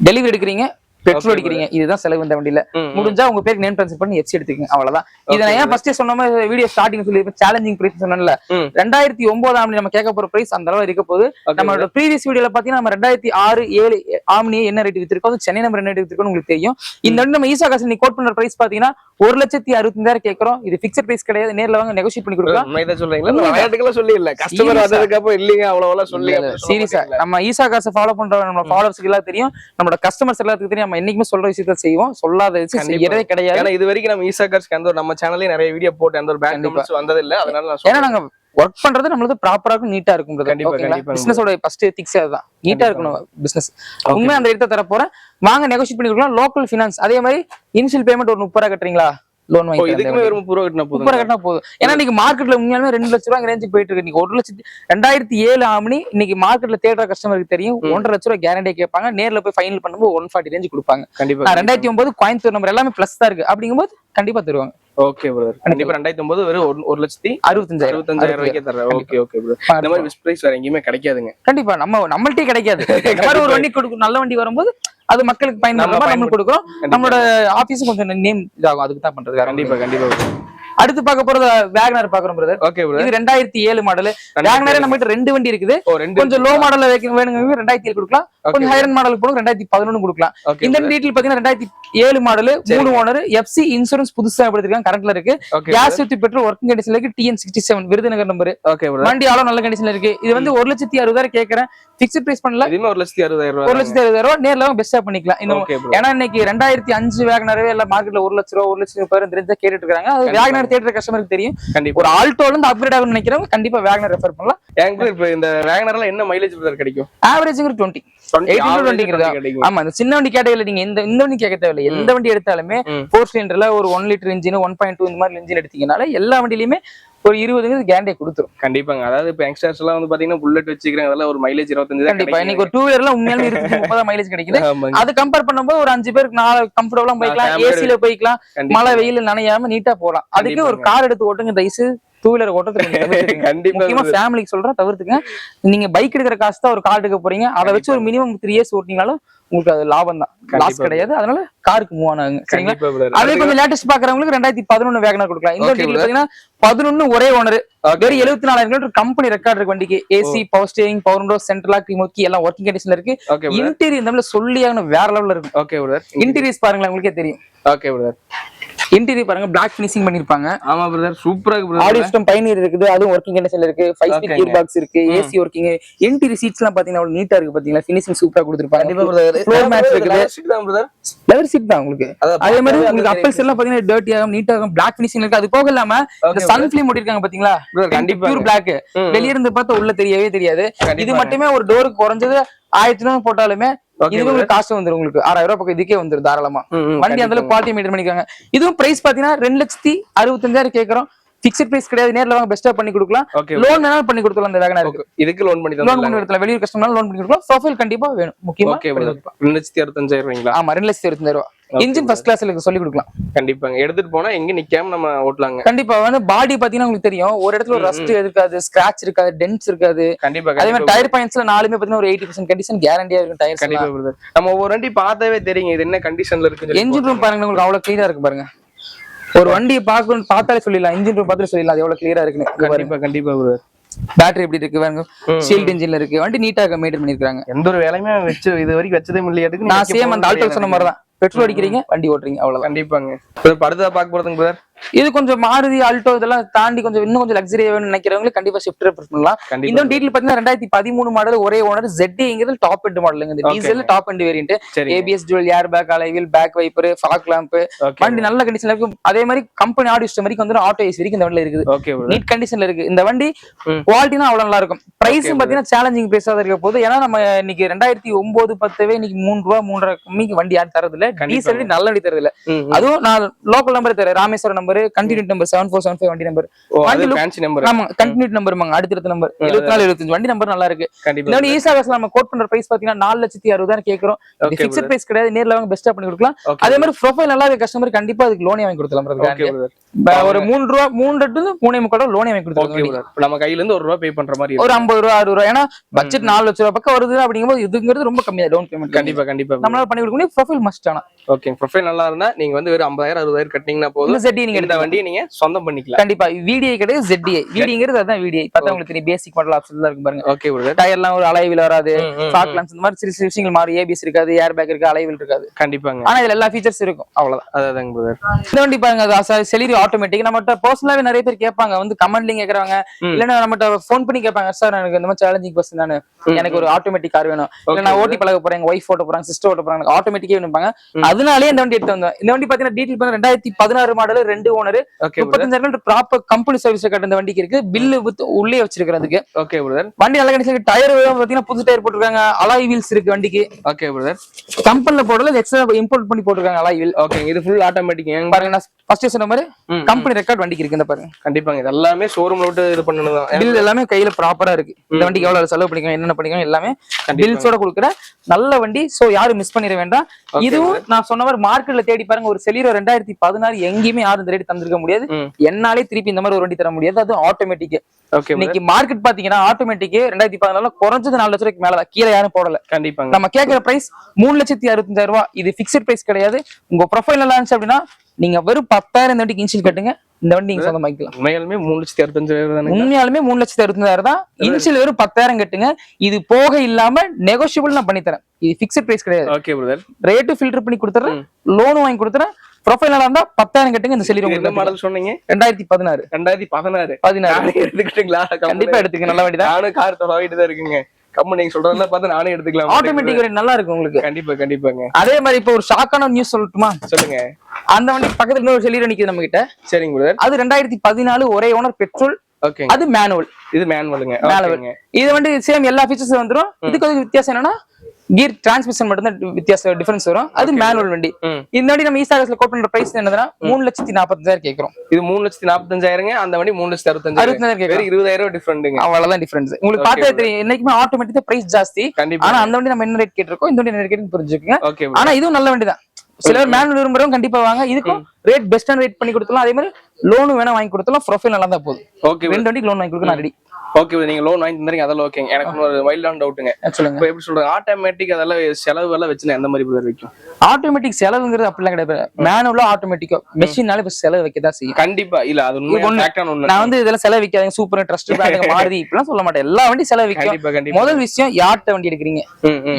டெலிவரி எடுக்கிறீங்க. பெட்ரோல் அடிக்கிறீங்க. இதுதான் செலவு இந்த வண்டியில. முடிஞ்சா உங்க பேருக்கு நேம் ட்ரான்ஸ்ஃபர் பண்ணி எஃப்சி எடுத்துக்கங்க. அவ்வளவுதான். இதை ஏன் ஃபர்ஸ்டே சொன்ன மாதிரி வீடியோ ஸ்டார்டிங் சொல்லி சேலஞ்சிங் பிரைஸ் சொன்னேன்ல. ம். ரெண்டாயிரத்தி ஒன்பதாம் நம்ம கேட்க போற பிரைஸ் அந்த அளவு இருக்க Okay, நம்மளோட ப்ரீவியஸ் வீடியோல பாத்தீங்கன்னா நம்ம ரெண்டாயிரத்தி ஆறு ஏழு ஆம்னி என்ன ரேட் வித்திருக்கோம்? சென்னை நம்பர் என்ன ரேட் வித்திருக்கோம் உங்களுக்கு தெரியும். இந்த வண்டி நம்ம ஈசா காசு நீ கோட் பண்ற பிரைஸ் பாத்தீங்கன்னா ஒரு லட்சத்தி அறுபத்தஞ்சாயிரம் கேட்கறோம். இது பிக்சட் பிரைஸ் கிடையாது. நேர்ல வாங்க நெகோஷியேட் பண்ணி கொடுக்கலாம். சொல்றீங்களா? சொல்லி இல்ல. கஸ்டமர்? வந்ததுக்கு அப்புறம் இல்லீங்க அவ்வளவு சொல்லி சீரியஸா நம்ம ஈசா காசு ஃபாலோ பண்ற நம்ம ஃபாலோவர்ஸ்க்கு எல்லாம் தெரியும். நம்மளோட கஸ்டமர்ஸ் எல்லாத்துக்கும் தெரியும். நம்ம என்னைக்குமே சொல்ற விஷயத்த செய்வோம். சொல்லாத. செய்யறதே கிடையாது. ஏன்னா இது வரைக்கும் நம்ம ஈசா கார்ஸ்க்கு ஒரு நம்ம சேனல்லே நிறைய வீடியோ போட்டு எந்த ஒரு பேக் வந்தது இல்ல அதனால நான் ஏன்னா நாங்க ஒர்க் பண்றது நம்மளது ப்ராப்பரா இருக்கும் நீட்டா இருக்கும் கண்டிப்பா, கண்டிப்பா. பிசினஸோட ஃபர்ஸ்ட் எத்திக்ஸ் அதுதான். நீட்டா இருக்கணும் பிசினஸ். உண்மை அந்த இடத்த தர போறேன். வாங்க நெகோஷியேட் பண்ணி கொடுக்கலாம் லோக்கல் ஃபினான்ஸ் அதே மாதிரி இனிஷியல் பேமெண்ட் ஒரு முப்பது ரூபா கட்டுறீங்களா? லோன் வாங்கி இதுக்குமே கட்டினா போதும் கட்டினா போதும். ஏன்னா இன்னைக்கு மார்க்கெட்ல உண்மையாலுமே ரெண்டு லட்ச ரூபா ரேஞ்சுக்கு போயிட்டு இருக்கு. இன்னைக்கு ஒரு லட்சத்தி ரெண்டாயிரத்தி ஏழு ஆமணி இன்னைக்கு மார்க்கெட்ல தேடுற கஸ்டமருக்கு தெரியும். ஒன்றரை லட்ச ரூபா கேரண்டி கேட்பாங்க. நேர்ல போய் ஃபைனல் பண்ணும்போது ஒன் ஃபார்ட்டி ரேஞ்சு கொடுப்பாங்க. கண்டிப்பா ரெண்டாயிரத்தி ஒன்பது கோயம்புத்தூர் நம்பர் எல்லாமே பிளஸ் தான் இருக்கு. அப்படிங்கும்போது கண்டிப்பா தருவாங்க. ஓகே பிரதர் கண்டிப்பா ரெண்டாயிரத்தி ஒன்பது வெறும் ஒரு- லட்சத்தி அறுபத்தஞ்சாயிரம். அறுபத்தஞ்சாயிரம் ரூபாய்க்கே தர்றேன். ஓகே ஓகே பிரதர் இந்த மாதிரி பெஸ்ட் பிரைஸ் வேற எங்கேயுமே கிடைக்காதுங்க. கண்டிப்பா நம்ம நம்மள்ட்டே கிடைக்காது. ஒரு வண்டி கொடுக்கும் நல்ல வண்டி வரும்போது அது மக்களுக்கு பயன்படுற நம்ம கொடுக்குறோம். நம்மளோட ஆபீஸும் கொஞ்சம் நேம் இதாகும். அதுக்கு தான் பண்றது கண்டிப்பா கண்டிப்பா. அடுத்து பார்க்க போறது வேகனர் பாக்குறோம் பிரதர் ஓகே இது ரெண்டாயிரத்தி ஏழு மாடல் வேகனரே நம்ம கிட்ட ரெண்டு வண்டி இருக்குது. கொஞ்சம் லோ மாடல்ல வேணுங்க ரெண்டாயிரத்தி ஏழு கொடுக்கலாம். கொஞ்சம் ஹைரன் மாடல் போடும் ரெண்டாயிரத்தி பதினொன்னு கொடுக்கலாம். இந்த டீட்டெயில் பாத்தீங்கன்னா ரெண்டாயிரத்தி ஏழு மாடல் மூணு ஓனர் எஃப்சி இன்சூரன்ஸ் புதுசா எடுத்திருக்காங்க கரண்ட்ல இருக்கு. கேஸ் ஊத்தி பெட்ரோல் ஒர்க்கிங் கண்டிஷன்ல இருக்கு TN sixty seven Virudhunagar number வண்டி அவ்வளவு நல்ல கண்டிஷன்ல இருக்கு. இது வந்து ஒரு லட்சத்தி அறுபதாயிரம் கேட்கறேன். பிக்ஸ்ட் பிரைஸ் பண்ணல. ஒரு லட்சத்தி அறுபதாயிரம் ஒரு லட்சத்தி அறுபதாயிரம் நேர்ல பெஸ்டா பண்ணிக்கலாம். இன்னும் ஏன்னா இன்னைக்கு ரெண்டாயிரத்தி அஞ்சு வேகனரவே எல்லாம் மார்க்கெட்ல ஒரு லட்ச ரூபா ஒரு லட்சம் ரூபாய் தெரிஞ்சா கேட்டுட்டு இருக்காங்க. அது. வேகனர் தேடுற கஸ்டமருக்கு தெரியும். ஒரு ஆல்டோல இருந்து அப்கிரேட் ஆகணும்னு நினைக்கிறவங்க கண்டிப்பா வேகனர் ரெஃபர் பண்ணலாம். எனக்கு இப்ப இந்த வேகனர்ல என்ன மைலேஜ் கிடைக்கும்? Average twenty 20 eighty to average டுவெண்ட்டிங்கிறதா 20 கிடைக்கும். ஆமா இந்த சின்ன வண்டி கேட்டகரியில நீங்க எந்த இந்த வண்டி கேட்க தேவையில்ல. எந்த வண்டி எடுத்தாலுமே. ஃபோர் சிலிண்டர்ல ஒரு one litre engine one point two இந்த மாதிரி இன்ஜின் எடுத்தீங்கனால எல்லா வண்டியிலுமே ஒரு இருபதுங்க கேரண்டியை கொடுத்துரும். கண்டிப்பாங்க. அதாவது இப்ப யங்ஸ்டர்ஸ் எல்லாம் வந்து பாத்தீங்கன்னா புல்லட் வச்சுக்கிறாங்க. அதெல்லாம் ஒரு மைலேஜ் இருபத்தஞ்சு கண்டிப்பா. இன்னைக்கு ஒரு டூ வீலர்ல உண்மையாலுமே இருபத்தி முப்பதா மைலேஜ் கிடைக்குது. அது கம்பேர் பண்ணும்போது ஒரு அஞ்சு பேருக்கு நாலு கம்ஃபர்டபுளா போய்க்கலாம். ஏசில போய்க்கலாம். மழை வெயில் நனையாம நீட்டா போலாம் அதுக்கு ஒரு கார் எடுத்து ஓட்டுங்க தயசு டூ வீலர் ஓட்டுறது கண்டிப்பா முக்கியமா ஃபேமிலிக்கு சொல்றேன் தவிர்த்துங்க நீங்க பைக் எடுக்கிற காசு தான் ஒரு கார் எடுக்க போறீங்க. அதை வச்சு ஒரு மினிமம் த்ரீ இயர்ஸ் ஓட்டினாலும் உங்களுக்கு அது லாபம் தான். லாஸ். கிடையாது. அதனால காருக்கு மூவ் ஆனாங்க சரிங்களா. அதே கொஞ்சம் லேட்டஸ்ட் பாக்குறவங்களுக்கு ரெண்டாயிரத்தி பதினொன்னு வேகனர் கொடுக்கலாம். இந்த டீல். பாத்தீங்கன்னா பதினொன்னு ஒரே ஓனர் வெறும் எழுபத்தி நாலாயிரம் கிலோமீட்டர் கம்பெனி ரெக்கார்ட் இருக்கு வண்டிக்கு. AC power steering power window central lock key எல்லாம் ஒர்க்கிங் கண்டிஷன்ல இருக்கு. இன்டீரியர் இந்த சொல்லியான வேற லெவல்ல okay brother. இன்டீரியர்ஸ் பாருங்களேன் உங்களுக்கே தெரியும். Brother. இன்டீரியர் பாருங்க பிளாக் ஃபினிஷிங் பண்ணிருப்பாங்க. ஆமா பிரதர் சூப்பரா இருக்கு. ஆடியோ சிஸ்டம் பயனீர் இருக்குது அதுவும் ஒர்க்கிங் கண்டிஷன்ல இருக்கு. Five speed Okay, gear box இருக்கு ஏசி ஒர்க்கிங் இன்டீரியர் சீட்ஸ் எல்லாம் பாத்தீங்கன்னா அவ்வளவு நீட்டா இருக்கு பாத்தீங்களா? ஃபினிஷிங் சூப்பரா கண்டிப்பா கொடுத்துருப்பாங்க. Floor ஆமா mats brother, இருக்குது. தான் brother. லெதர் சீட் தான் உங்களுக்கு. அதே மாதிரி உங்களுக்கு அப்பல்ஸ் எல்லாம் பாத்தீங்கன்னா டர்ட்டி ஆகும் நீட்டா ஆகும் பிளாக் ஃபினிஷிங் இருக்கு. அது போக இல்லாம இந்த சன் ஃபிலிம் ஒட்டிருக்காங்க பாத்தீங்களா? கண்டிப்பா. பியூர் பிளாக் ம். வெளிய இருந்து பார்த்தா உள்ள தெரியவே தெரியாது. இது. மட்டுமே ஒரு டோருக்கு குறைஞ்சது ஆயிரத்தி போட்டாலுமே Brother. உங்களுக்கு காசு வந்துரும் உங்களுக்கு. ஆறாயிரம் ரூபாய் பக்கம் இதுக்கே வந்துரும் தாராளமா. வண்டி அந்த அளவுக்கு குவாலிட்டி மெயின்டைன் பண்ணிருக்காங்க இதுவும் பிரைஸ் பாத்தீங்கன்னா ரெண்டு லட்சத்தி அறுபத்தஞ்சாயிரம் கேக்குறோம். பிக்சட் பிரைஸ் கிடையாது. நேர்ல வாங்க பெஸ்டா பண்ணி கொடுக்கலாம். லோன் வேணாலும் பண்ணி கொடுத்துலாம் அந்த வேகனா இருக்கு. இதுக்கு லோன் பண்ணி லோன் பண்ணி கொடுக்கலாம் வெளியூர் கஸ்டமர் லோன் பண்ணி கொடுக்கலாம். ப்ரொஃபைல் கண்டிப்பா வேணும். முக்கியமா. ரெண்டு லட்சத்தி அறுபத்தஞ்சாயிரம் ரூபாய்ங்களா? ஆமா ரெண்டு லட்சத்தி இருபத்தஞ்சாயிரம் ரூபாய். இன்ஜின் ஃபர்ஸ்ட் கிளாஸ்ல சொல்லி கொடுக்கலாம். கண்டிப்பாங்க. எடுத்துட்டு போனா எங்க நிக்காம நம்ம ஓட்டலாங்க. கண்டிப்பா. வந்து பாடி பாத்தீங்கன்னா உங்களுக்கு தெரியும். ஒரு இடத்துல ஒரு ரஸ்ட் இருக்காது ஸ்கிராச் இருக்காது டென்ஸ் இருக்காது. கண்டிப்பா அதே மாதிரி டயர் பாயிண்ட்ஸ்ல நாலுமே பாத்தீங்கன்னா ஒரு எயிட்டி பர்சன்ட் கண்டிஷன் கேரண்டியா இருக்கும் டயர்ஸ் கண்டிப்பா. நம்ம ஒவ்வொரு வண்டி பார்த்தாவே தெரியுங்க இது என்ன கண்டிஷன்ல இருக்குன்னு என்ஜின் ரூம் பாருங்க உங்களுக்கு அவ்வளவு கிளியரா இருக்கு பாருங்க. ஒரு வண்டியை பார்க்கணும் பார்த்தாலே சொல்லிடலாம். இன்ஜின் ரூம் பார்த்தாலே சொல்லிடலாம். அது எவ்வளவு கிளியரா இருக்குன்னு. கண்டிப்பா கண்டிப்பா brother. பேட்டரி எப்படி இருக்கு பாருங்க. ஷீல்ட் இன்ஜின்ல இருக்கு. வண்டி நீட்டா மெயின்டைன் பண்ணிருக்காங்க எந்த ஒரு வேலையுமே வச்சு இது வரைக்கும் வச்சதே முடியாது நான் சேம் அந்த ஆல்டோ சொன்ன மாதிரி தான் பெட்ரோல் அடிக்கிறீங்க வண்டி ஓட்டுறீங்க அவ்வளவுதான். கண்டிப்பாங்க. அடுத்ததா பாக்க போறதுங்க brother. இது கொஞ்சம் மாருதி ஆல்டோ இதெல்லாம் தாண்டி கொஞ்சம் இன்னும் கொஞ்சம் லக்ஸரி வேணும்னு நினைக்கிறவங்களுக்கு கண்டிப்பா ஷிஃப்ட் ரெஃபர் பண்ணலாம். இந்த டீட்டெயில் பாத்தீங்கன்னா ரெண்டாயிரத்தி பதிமூணு மாடல் ஒரே ஓனர் ZD-ங்கிறது டாப் எண்ட் மாடலுங்க இந்த. Diesel top end variant. ABS dual air bag alloy wheel back wiper fog lamp வண்டி நல்ல கண்டிஷன்ல இருக்கு அதே மாதிரி கம்பெனி ஆடியோ சிஸ்டம் வரைக்கும் வந்து ஆட்டோ ஏசி வரைக்கும் இந்த வண்டியில இருக்குது. நீட் கண்டிஷன்ல இருக்கு. இந்த வண்டி. குவாலிட்டினா அவ்வளவு நல்லா இருக்கும். பிரைஸும் பாத்தீங்கன்னா சேலஞ்சிங் தான் இருக்க போகுது. ஏன்னா நம்ம இன்னைக்கு ரெண்டாயிரத்தி ஒன்பது பத்தவே இன்னைக்கு மூணு ரூபா மூன்றரை கம்மிக்கு வண்டி யாரும் தரது இல்ல. டீசல் நல்ல வண்டி தரது இல்ல. அதுவும் நான் லோக்கல் நம்பர் தரேன். Rameswaram number continue number seven four seven five வண்டி நம்பர் வண்டி. ஆமா கண்டினியூ நம்பர் அடுத்தடுத்த நம்பர் எழுபத்தி நாலு எழுபத்தஞ்சு வண்டி நம்பர் நல்லா இருக்கு வண்டி ஈசா காசுல நம்ம கோட் பண்ற பிரைஸ் பாத்தீங்கன்னா நாலு லட்சத்தி அறுபதாயிரம் கேட்கறோம் பிக்சட். பிரைஸ் கிடையாது. நேர்ல வாங்க பெஸ்டா பண்ணி கொடுக்கலாம். அதே மாதிரி ப்ரொஃபைல் நல்லா இருக்க கஸ்டமர் கண்டிப்பா அதுக்கு லோனே வாங்கி கொடுக்கலாம் ஒரு மூணு ரூபா மூணு டு மூணே முக்கால் ரூபா லோனே வாங்கி. இப்ப நம்ம கையில இருந்து ஒரு ரூபா பே பண்ற மாதிரி ஒரு. ஐம்பது ரூபா அறுபது ரூபா. ஏன்னா பட்ஜெட் நாலு லட்ச ரூபா பக்கம் வருது அப்படிங்கும்போது இதுங்கிறது ரொம்ப கம்மியா டவுன் பேமெண்ட் கண்டிப்பா கண்டிப்பா. நம்மளால பண்ணி கொடுக்க முடியும். ப்ரொஃபைல் மஸ்ட் ஆனா. ஓகே ப்ரொஃபைல் நல்லா இருந்தா நீங்க வந்து வெறும் ஐம்பதாயிரம் அறுபதாயிரம் கட்டினீங்கன்னா போதும். ZD நீங்க இந்த எடுத்துக்கலாம். வண்டியை நீங்க சொந்தம் பண்ணிக்கலாம். கண்டிப்பா. விடிஐ கிடையாது ZDI. விடிங்கிறது அதான் விடிஐ பார்த்தா உங்களுக்கு தெரியும் பேசிக் மாடல் ஆப்ஷன் தான் இருக்கு பாருங்க. ஓகே பிரதர் டயர்லாம் ஒரு அலைவில் வராது ஃபாக் லாம்ப்ஸ் இந்த மாதிரி சிறு சிறு விஷயங்கள் மாறி ஏபிஎஸ் இருக்காது ஏர் பேக் இருக்கு அலைவில் இருக்காது. கண்டிப்பாங்க. ஆனா இதுல எல்லா ஃபீச்சர்ஸ் இருக்கும். அவ்வளவுதான். அதாங்க பிரதர் இந்த வண்டி பாருங்க செலிரி ஆட்டோமேட்டிக் நம்மகிட்ட பர்சனலாவே நிறைய பேர் கேட்பாங்க. வந்து கமெண்ட்லிங் கேக்குறாங்க. இல்லன்னா நம்மகிட்ட ஃபோன் பண்ணி கேட்பாங்க சார் எனக்கு இந்த மாதிரி சேலஞ்சிங் பர்சன் நானு எனக்கு ஒரு ஆட்டோமேட்டிக் கார் வேணும். இல்ல நான் ஓட்டி பழக போறேன் ஒய்ஃப் ஓட்ட போறாங்க சிஸ்டர் ஓட்ட போறாங்க ஆட்டோமேட்டிக்கே வேணும்பாங்க. அதனாலே இந்த வண்டி எடுத்து வந்தோம். இந்த வண்டி பாத்தீங்கன்னா டீட்டெயில் பண்ண ரெண்டாயிரத்தி பதினாறு மாடல் ரெண்டு ஓனர் முப்பத்தஞ்சாயிரம் ப்ராப்பர் கம்பெனி சர்வீஸ் கட்ட இந்த வண்டிக்கு இருக்கு. பில்லு உள்ளே வச்சிருக்கிறதுக்கு. ஓகே பிரதர் வண்டி நல்ல கண்டிஷன் டயர் பாத்தீங்கன்னா புது டயர் போட்டிருக்காங்க. அலாய் வீல்ஸ் இருக்கு வண்டிக்கு. ஓகே பிரதர் கம்பெனில போடல எக்ஸ்ட்ரா இம்போர்ட் பண்ணி போட்டிருக்காங்க அலாய் வீல் ஓகே இது ஃபுல் ஆட்டோமேட்டிக் பாருங்க ஃபர்ஸ்ட் சொன்ன மாதிரி கம்பெனி ரெக்கார்ட் வண்டிக்கு இருக்கு இந்த பாருங்க. கண்டிப்பாங்க. இது எல்லாமே ஷோரூம்ல விட்டு இது பண்ணணும் பில் எல்லாமே கையில ப்ராப்பரா இருக்கு. இந்த வண்டிக்கு எவ்வளவு செலவு பண்ணிக்கணும் என்னென்ன பண்ணிக்கணும் எல்லாமே பில்ஸோட கொடுக்குற நல்ல வண்டி. சோ யாரும் மிஸ் பண்ணிட வேண்டாம். இதுவும் நான் சொன்ன மாதிரி மார்க்கெட்ல தேடி பாருங்க ஒரு செலிரோ ரெண்டாயிரத்தி பதினாறு எங்கேயுமே யாரும் இந்த ரேட் தந்திருக்க முடியாது. என்னாலே திருப்பி இந்த மாதிரி ஒரு வண்டி தர முடியாது. அது ஆட்டோமேட்டிக் இன்னைக்கு மார்க்கெட் பாத்தீங்கன்னா ஆட்டோமேட்டிக் ரெண்டாயிரத்தி பதினாலுல குறைஞ்சது நாலு லட்ச ரூபாய்க்கு மேலதான் கீழே யாரும் போடல. கண்டிப்பாங்க. நம்ம கேட்கிற பிரைஸ் மூணு லட்சத்தி அறுபத்தஞ்சாயிரம் ரூபாய். இது பிக்சட் பிரைஸ் கிடையாது. உங்க ப்ரொஃபைல் நல்லா இருந்துச்சு அப்படின்னா நீங்க வெறும் பத்தாயிரம் இந்த வண்டிக்கு இன்சில் கட்டுங்க. இந்த வண்டி நீங்க சொந்தமாக்கலாம் உண்மையாலுமே மூணு லட்சத்தி அறுபத்தஞ்சாயிரம் தானே உண்மையாலுமே மூணு லட்சத்தி அறுபத்தஞ்சாயிரம் தான். இன்சில் வெறும் பத்தாயிரம் கட்டுங்க. இது போக இல்லாம நெகோஷியபிள் நான் பண்ணி தரேன் இது பிக்சட் பிரைஸ் கிடையாது. ஓகே பிரதர் ரேட்டு ஃபில்டர் பண்ணி கொடுத்துறேன் லோனும் வாங்கி கொடுத்துறேன் ப்ரொஃபைல் நல்லா இருந்தா பத்தாயிரம் கட்டுங்க இந்த செல்லி என்ன மாடல் சொன்னீங்க? ரெண்டாயிரத்தி பதினாறு. ரெண்டாயிரத்தி பதினாறு. பதினாறு. எடுத்துக்கிட்டுங்களா? கண்டிப்பா எடுத்துக்க நல்ல வண்டி தான் நானும் கார் தொலைவிட்டு தான் இருக்குங்க. கம்மி நீங்க சொல்றதெல்லாம் பார்த்து நானே எடுத்துக்கலாம் ஆட்டோமேட்டிக் நல்லா இருக்கும் உங்களுக்கு. கண்டிப்பா கண்டிப்பாங்க. அதே மாதிரி இப்போ ஒரு ஷாக்கான நியூஸ் சொல்லட்டுமா? சொல்லுங்க. அந்த வண்டி பக்கத்துல இன்னொரு செல்லி நிக்குது நம்ம கிட்ட சரிங்க பிரதர் அது ரெண்டாயிரத்தி பதினாலு ஒரே ஓனர் பெட்ரோல் ஓகேங்க. அது மேனுவல் இது மேனுவலுங்க மேனுவல் இது வந்து சேம் எல்லா ஃபீச்சர்ஸும் வந்துரும். இதுக்கு வித்தியாசம் என்னன்னா கியர் டிரான்ஸ்மிஷன் மட்டும் தான் வித்தியாசம் டிஃபரன்ஸ் வரும். அது மேனுவல் வண்டி. இந்த வண்டி நம்ம ஈசாகஸ்ல கோட் பண்ற பிரைஸ் என்னதுன்னா மூணு லட்சத்தி நாற்பத்தஞ்சாயிரம் கேட்கறோம் இது மூணு லட்சத்தி நாற்பத்தஞ்சாயிரங்க அந்த வண்டி மூணு லட்சத்தி அறுபத்தஞ்சாயிரம் அறுபத்தஞ்சாயிரம் கேட்கறோம் இருபதாயிரம் டிஃபரெண்ட்டுங்க அவ்வளவுதான் டிஃபரன்ஸ் உங்களுக்கு பார்த்தா தெரியும். என்னைக்குமே ஆட்டோமேட்டிக்கா பிரைஸ் ஜாஸ்தி. ஆனா அந்த வண்டி நம்ம என்ன ரேட் கேட்டிருக்கோம்? இந்த வண்டி என்ன ரேட் புரிஞ்சுக்கோங்க. ஓகே ஆனா இதுவும் நல்ல வண்டி தான் சிலர் மேனுவல் விரும்புறவங்க கண்டிப்பா வாங்க. இதுக்கும் ரேட் பெஸ்டான ரேட் பண்ணி கொடுத்தலாம் அதே மாதிரி லோனும் வேணா வாங்கி கொடுத்தலாம் ப்ரொஃபைல் நல்லா தான் போதும். ஓகே ரெண்டு வண்டிக்கு லோன் வாங்கி கொடுக்க நான் ரெடி ஓகே நீங்க லோன் வாங்கி தந்தீங்க அதெல்லாம் ஓகேங்க எனக்கு இன்னொரு வைல்டான டவுட்டுங்க இப்போ எப்படி சொல்றது? ஆட்டோமேட்டிக் அதெல்லாம் செலவு எல்லாம் வச்சுனா எந்த மாதிரி பிரதர் வைக்கும் ஆட்டோமேட்டிக் செலவுங்கிறது அப்படிலாம் கிடையாது மேனுவலா ஆட்டோமேட்டிக்கா மெஷின்னால இப்ப செலவு வைக்க தான் செய்யும். கண்டிப்பா. இல்ல அது ஒண்ணு. நான் வந்து இதெல்லாம் செலவு வைக்காதீங்க. Super trust bank Maruti. இப்படிலாம் சொல்ல மாட்டேன். எல்லா வண்டி செலவு வைக்கும். கண்டிப்பா கண்டிப்பா. முதல் விஷயம் யார்கிட்ட வண்டி எடுக்கிறீங்க.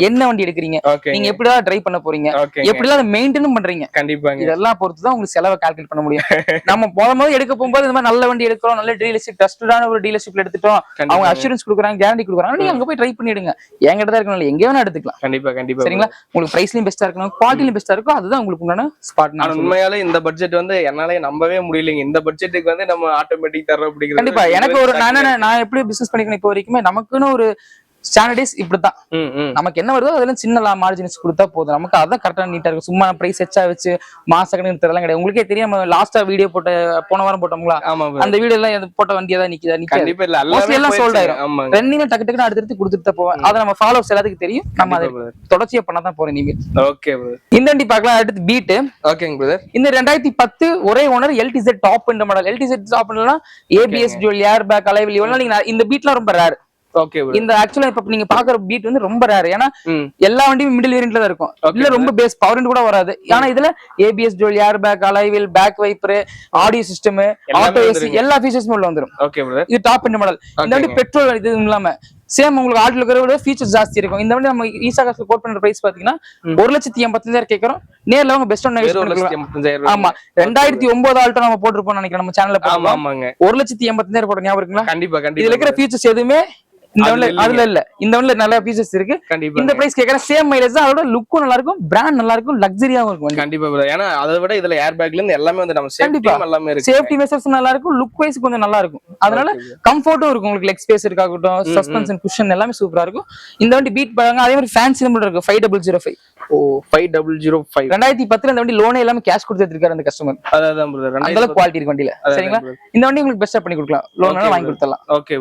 என்ன வண்டி எடுக்கிறீங்க? நீங்க எப்படிதான் டிரைவ் பண்ண போறீங்க? எப்படிலாம் அதை மெயின்டைனும் பண்றீங்க? கண்டிப்பாங்க. இதெல்லாம் பொறுத்து தான் உங்களுக்கு செலவை கால்குலேட் பண்ண முடியும். நம்ம முதல் எடுக்க போகும்போது இந்த மாதிரி நல்ல வண்டி எடுக்கிறோம் நல்ல டீலர்ஷிப் ட்ரஸ்டடான ஒரு டீலர்ஷிப்ல எடுத்துட்டோம். அவங்க அஷூரன்ஸ் கொடுக்குறாங்க கேரண்டி கொடுக்குறாங்க. நீங்க அங்க போய் ட்ரை பண்ணிடுங்க. என்கிட்ட தான் இருக்கணும் எங்க வேணா எடுத்துக்கலாம். கண்டிப்பா கண்டிப்பா சரிங்களா? உங்களுக்கு பிரைஸ்லயும் பெஸ்டா இருக்கணும் குவாலிட்டியும் பெஸ்டா இருக்கும் அதுதான் உங்களுக்கு உண்டான ஸ்பாட் ஆனா உண்மையாலே இந்த பட்ஜெட் வந்து என்னாலே நம்பவே முடியலைங்க. இந்த பட்ஜெட்டுக்கு வந்து நம்ம ஆட்டோமேட்டிக் தர அப்படிங்கிறது கண்டிப்பா எனக்கு ஒரு நான் நான் எப்படி பிசினஸ் பண்ணிக்கணும் இப்போ வரைக்குமே? நமக்குன்னு ஒரு ஸ்டாண்டர்டைஸ் இப்படிதான். நமக்கு என்ன வருதோ அதுல சின்ன மார்ஜின்ஸ் கொடுத்தா போதும். நமக்கு அதான் கரெக்டா நீட்டா இருக்கும் சும்மா பிரைஸ் எச்சா வச்சு மாச கணக்கு தரலாம் கிடையாது. உங்களுக்கே தெரியும் நம்ம லாஸ்டா வீடியோ போட்ட போன வாரம் போட்டோம்ங்களா. அந்த வீடியோ எல்லாம் போட்ட வண்டியா தான் இல்ல. Mostly எல்லாமே போயிடுச்சு. ஆயிரும். ரெண்டிலும் டக்கு டக்குன்னு அடுத்தடுத்து கொடுத்துட்டு போவேன். அதை நம்ம ஃபாலோஸ் எல்லாத்துக்கும் தெரியும். நம்ம அதை தொடர்ச்சியா பண்ண தான் போறோம் இனிமேல். ஓகே இந்த வண்டி பார்க்கலாம். அடுத்து பீட்டு ஓகேங்க பிரதர் இந்த ரெண்டாயிரத்தி பத்து ஒரே ஓனர் எல்டிசெட் டாப் இந்த model எல்டிசெட் top ABS dual air bag alloy wheel இவெல்லாம் நீங்க இந்த பீட்லாம் ரொம்ப ரேர் இந்த ஆக்சுவலா இப்ப நீங்க பாக்குற பீட் வந்து ரொம்ப ரேர் ஏன்னா எல்லா வண்டியும் மிடில் வேரியன்ட்ல தான் இருக்கும். இல்ல ரொம்ப பேஸ் பவர் கூட வராது. ஆனா இதுல ABS dual air bag alloy wheel back wiper audio system auto AC. எல்லா ஃபீச்சர்ஸும் உள்ள பிரதர் இது டாப் இந்த மாடல் இந்த வண்டி பெட்ரோல் இது இல்லாம சேம் உங்களுக்கு ஆட்டில் இருக்கிற விட ஃபீச்சர்ஸ் ஜாஸ்தி இருக்கும். இந்த வண்டி நம்ம ஈசா காசு கோட் பண்ற பிரைஸ் பாத்தீங்கன்னா ஒரு லட்சத்தி எண்பத்தஞ்சாயிரம் கேட்கறோம் நேர்ல அவங்க பெஸ்ட் ஒன் ஆமா. ரெண்டாயிரத்தி ஒன்பது ஆல்ட்டோ நம்ம போட்டிருப்போம் நினைக்கிறேன். நம்ம சேனல்ல ஆமாங்க. ஒரு லட்சத்தி எண்பத்தஞ்சாயிரம் போட ஞாபகம் இருக்குங்களா? கண்டிப்பா இதுல கண்டிப்பா இருக்கிற ஃபீச்சர்ஸ் எதுவுமே இந்த அதுல ஒன்ல அதுல இல்ல. இந்த ஒன்ல நல்ல ஃபீச்சர்ஸ் இருக்கு. இந்த பிரைஸ் கேக்குற சேம் மைலேஜ் தான் அதோட லுக்கும் நல்லா இருக்கும் பிராண்ட் நல்லா இருக்கும் லக்ஸரியாவும் இருக்கும் கண்டிப்பா. ஏன்னா அதை விட இதுல ஏர் பேக்ல இருந்து எல்லாமே வந்து நம்ம. சேஃப்டி எல்லாமே இருக்கு. சேஃப்டி மெஷர்ஸ் நல்லா இருக்கும் லுக் வைஸ் கொஞ்சம் நல்லா இருக்கும் அதனால கம்ஃபர்ட்டும் இருக்கும் உங்களுக்கு லெக் ஸ்பேஸ் இருக்காகட்டும் சஸ்பென்ஷன் குஷன் எல்லாமே சூப்பரா இருக்கும். இந்த வண்டி பீட் பாருங்க அதே மாதிரி ஃபேன்சி நம்பர் இருக்கு five double zero five O five double zero five ரெண்டாயிரத்தி பத்துல இந்த வண்டி லோனே எல்லாமே கேஷ் கொடுத்து எடுத்திருக்காரு அந்த கஸ்டமர் அதான் அந்த குவாலிட்டி இருக்கு வண்டியில. சரிங்களா. இந்த வண்டி உங்களுக்கு பெஸ்டா பண்ணி கொடுக்கலாம். லோன் வாங்கி கொடுத்துடலாம். ஓகே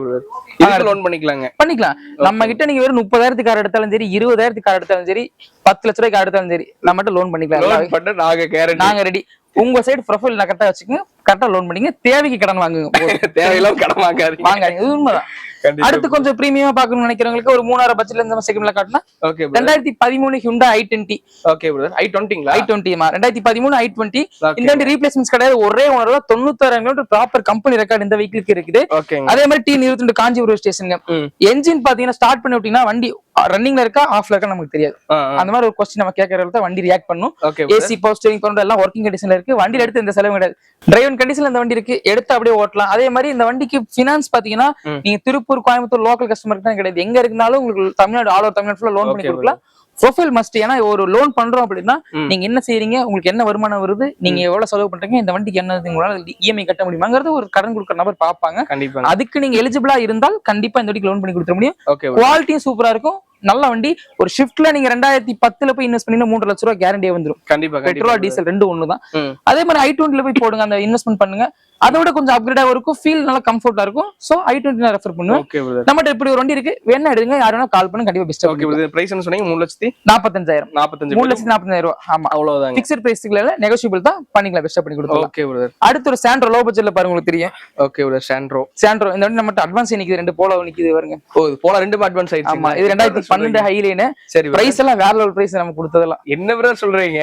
லோன் பண்ணிக்கலாங்க. பண்ணிக்கலாம். நம்ம கிட்ட நீங்க வெறும் முப்பதாயிரத்துக்கு கார் எடுத்தாலும் சரி இருபதாயிரத்துக்கு கார் எடுத்தாலும் சரி பத்து லட்ச ரூபாய்க்கு கார் எடுத்தாலும் சரி நம்மகிட்ட லோன் பண்ணிக்கலாம். நாங்க நாங்க ரெடி உங்க சைடு ப்ரொஃபைல் நான் கரெக்டா வச்சுக்கோங்க. கரெக்டா லோன் பண்ணிங்க தேவைக்கு கடன் வாங்குங்க. தேவையில்லாம கடன் வாங்காதீங்க. இது உண்மைதான். அடுத்து கொஞ்சம் பிரீமியமா பாக்கணும்னு நினைக்கிறவங்களுக்கு ஒரு மூணாயிரம் பட்ஜெட்ல இந்த செகண்ட்ல காட்டினா ஓகே ரெண்டாயிரத்தி பதிமூணு Hyundai i twenty okay brother i டுவெண்ட்டிங்களா i twenty ரெண்டாயிரத்தி பதிமூணு ஐ டுவெண்ட்டி. இந்த ரீப்ளேஸ்மெண்ட்ஸ் கிடையாது. ஒரே ஓனர் தான் தொண்ணூத்தாயிரம் கிலோமீட்டர் ப்ராப்பர் கம்பெனி ரெக்கார்டு இந்த வெஹிக்கிளுக்கு இருக்குது. அதே மாதிரி டி இருபத்தி ரெண்டு காஞ்சிபுரம் ஸ்டேஷனுங்க ம். என்ஜின் பாத்தீங்கன்னா ஸ்டார்ட் பண்ணி விட்டீங்கன்னா வண்டி ரன்னிங்ல இருக்கா ஆஃப்ல இருக்கா நமக்கு தெரியாது. அந்த மாதிரி ஒரு கொஸ்டின் நம்ம கேட்கறதுல தான் வண்டி ரியாக்ட் பண்ணும். ஏசி பவர் ஸ்டேரிங் பவர் எல்லாம் ஒர்க்கிங் கண்டிஷன்ல இருக்கு. வண்டியில எடுத்து இந்த செலவு கிடையாது. டிரைவன் கண்டிஷன்ல இந்த வண்டி இருக்கு. எடுத்து அப்படியே ஓட்டலாம். அதே மாதிரி இந்த வண்டிக்கு ஃபினான்ஸ் பாத்தீங்கன்னா. நீங்க திருப்பூர் கோயம்புத்தூர் லோக்கல் கஸ்டமருக்கு தான் கிடையாது. எங்க இருந்தாலும் உங்களுக்கு Tamil Nadu all over Tamil Nadu loan பண்ணி கொடுக்கலாம். ப்ரொஃபைல் மஸ்ட் ஏன்னா ஒரு லோன் பண்றோம் அப்படின்னா. நீங்க என்ன செய்றீங்க? உங்களுக்கு என்ன வருமானம் வருது? நீங்க எவ்வளவு செலவு பண்றீங்க? இந்த வண்டிக்கு என்ன உங்களால இஎம்ஐ கட்ட முடியுமாங்கிறது ஒரு கடன் கொடுக்குற நபர் பார்ப்பாங்க. கண்டிப்பா அதுக்கு நீங்க எலிஜிபிளா இருந்தால் கண்டிப்பா இந்த வண்டிக்கு லோன் பண்ணி கொடுத்துட முடியும். குவாலிட்டியும் சூப்பரா இருக்கும். நல்ல வண்டி. ஒரு ஷிஃப்ட்ல நீங்க ரெண்டாயிரத்தி பத்துல போய் இன்வெஸ்ட் பண்ணீங்கன்னா மூன்று லட்ச ரூபாய் கேரண்டியா வந்துரும். கண்டிப்பா பெட்ரோல் டீசல் ரெண்டு ஒண்ணுதான். அதே மாதிரி ஐ டுவெண்ட்டில போய் போடுங்க அந்த இன்வெஸ்ட்மெண்ட் பண்ணுங்க. அதோட கொஞ்சம் அப்கிரேடா இருக்கும். ஃபீல் நல்லா கம்ஃபர்ட்டா இருக்கும். சோ ஐ டுவெண்ட்டி நான் ரெஃபர் பண்ணுவேன். நம்மகிட்ட இப்படி ஒரு வண்டி இருக்கு. வேணா எடுங்க. யாரு வேணா கால் பண்ணி கண்டிப்பா பெஸ்ட் ஓகே பிரைஸ் என்ன சொன்னீங்க? மூணு லட்சத்தி? நாற்பத்தஞ்சாயிரம் நாற்பத்தஞ்சு மூணு லட்சத்தி நாற்பத்தஞ்சாயிரம் ரூபாய் ஆமா. அவ்வளவுதாங்க. பிக்சர் பிரைஸ்ல நெகோசியபிள் தான். பண்ணிக்கலாம். பெஸ்ட் பண்ணி கொடுத்துருவோம் ஓகே பிரதர் அடுத்து ஒரு சாண்ட்ரோ லோ பட்ஜெட்ல பாருங்க உங்களுக்கு தெரியும். ஓகே பிரதர் சாண்ட்ரோ சாண்ட்ரோ இந்த வண்டி நம்மகிட்ட அட்வான்ஸ் நிக்குது. ரெண்டு போல நிக்குது பாருங்க. ஓ போல ரெண்டு அட்வான்ஸ் ஆயிடுச்சு ஆமா இது ரெண்டாயிரத்தி பன்னெண்டு ஹைலைனு சரி. பிரைஸ் எல்லாம் வேற லெவல் பிரைஸ் நம்ம கொடுத்ததெல்லாம். என்ன பிரதர் சொல்றீங்க?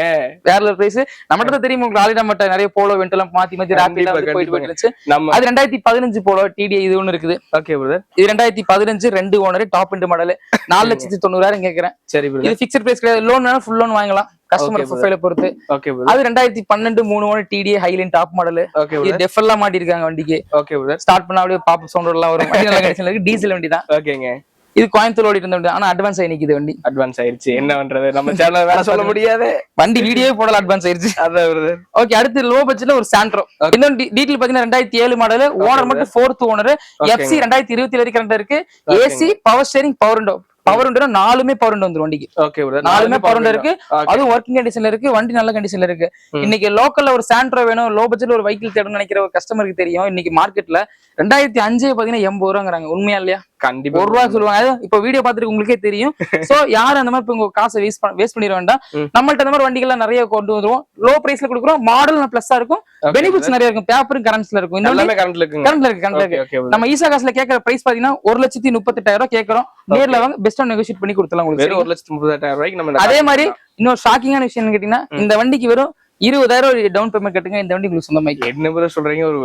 வேற லெவல் பிரைஸ் நம்மகிட்ட தெரியும் உங்களுக்கு ஆல்ரெடி நம்மகிட்ட நிறைய போலோ வெண்ட் எல்லாம் மாத்தி மாத்தி ரேபிட் போயிட்டு. போயிட்டு அது ரெண்டாயிரத்தி பதினஞ்சு போலோ டிடி இது ஒண்ணு இருக்குது. ஓகே பிரதர் இது ரெண்டாயிரத்தி பதினஞ்சு ரெண்டு ஓனர் டாப் இண்டு மாடல் நாலு லட்சத்தி தொண்ணூறாயிரம் கேக்குறேன். சரி இது பிக்சட் பிரைஸ் கிடையாது. லோன் வேணா ஃபுல் லோன் வாங்கலாம். கஸ்டமர். ப்ரொஃபைல பொறுத்து. ஓகே அது ரெண்டாயிரத்தி பன்னெண்டு மூணு ஓனர் டிடி ஹைலைன் டாப் மாடல் ஓகே டெஃப் எல்லாம் மாட்டிருக்காங்க வண்டிக்கு. ஓகே ஸ்டார்ட் பண்ணா அப்படியே பாப் சவுண்ட் எல்லாம் வரும். டீசல் வண்டி தான். ஓகேங்க இது கோயம்புத்தூர் ஓடிட்டு இருந்த வண்டி ஆனா அட்வான்ஸ் ஆகி நிக்குது வண்டி. அட்வான்ஸ் ஆயிருச்சு. என்ன பண்றது? நம்ம சேனல் வேற சொல்ல முடியாது. வண்டி வீடியோவே போடல அட்வான்ஸ் ஆயிருச்சு. அதான் ஓகே அடுத்து லோ பட்ஜெட்ல ஒரு சாண்ட்ரோ இன்னும் டீட்டெயில் பாத்தீங்கன்னா ரெண்டாயிரத்தி ஏழு மாடல் ஓனர் மட்டும் ஃபோர்த் ஓனர் எஃப்சி ரெண்டாயிரத்தி இருபத்தி ஏழு கரண்ட் இருக்கு. AC power steering power window power window நாலுமே பவர் விண்டோ வந்துரும் வண்டிக்கு. ஓகே நாலுமே பவர் விண்டோ இருக்கு. அதுவும் ஒர்க்கிங் கண்டிஷன்ல இருக்கு. வண்டி நல்ல கண்டிஷன்ல இருக்கு. இன்னைக்கு லோக்கல்ல ஒரு சாண்ட்ரோ வேணும். லோ பட்ஜெட்ல ஒரு வெஹிக்கிள் தேடணும்னு நினைக்கிற ஒரு கஸ்டமருக்கு தெரியும். இன்னைக்கு மார்க்கெட்ல ரெண்டாயிரத்தி அஞ்சு பாத்தீங்கன்னா எண்பது ரூபாங்கிறாங்க. உண்மையா இல்லையா? கண்டிப்பா ஒரு ரூபா சொல்லுவாங்க. இப்ப வீடியோ பார்த்துட்டு உங்களுக்கே தெரியும். சோ யாரும் அந்த மாதிரி இப்ப உங்க காசை வேஸ்ட் வேஸ்ட் பண்ணிட வேண்டாம். நம்மள்ட்ட அந்த மாதிரி வண்டிகள்லாம் நிறைய கொண்டு வந்துருவோம். லோ பிரைஸ்ல கொடுக்குறோம் மாடல் பிளஸ்ஸா இருக்கும். பெனிஃபிட்ஸ் நிறைய இருக்கும். பேப்பரும் கரண்ட்ஸ்ல இருக்கும். இந்த கரண்ட்ல இருக்குங்க. கரண்ட்ல இருக்கு கரண்ட்ல இருக்கு. நம்ம ஈசா காசுல கேட்கற பிரைஸ் பாத்தீங்கன்னா ஒரு லட்சத்தி முப்பத்தெட்டாயிரம் ரூபாய் கேட்கறோம். நேர்ல வாங்க பெஸ்டா நெகோசியேட் பண்ணி கொடுத்துலாம் உங்களுக்கு ஒரு லட்சத்தி முப்பதாயிரம் ரூபாய்க்கு நம்ம அதே மாதிரி இன்னொரு ஷாக்கிங்கான விஷயம் என்ன கேட்டீங்கன்னா இந்த வண்டிக்கு வெறும் இருபதாயிரம் டவுன் பேமெண்ட் கட்டுங்க இந்த வண்டி உங்களுக்கு சொந்தமாக்கி. என்ன பிரதர் சொல்றீங்க? ஒரு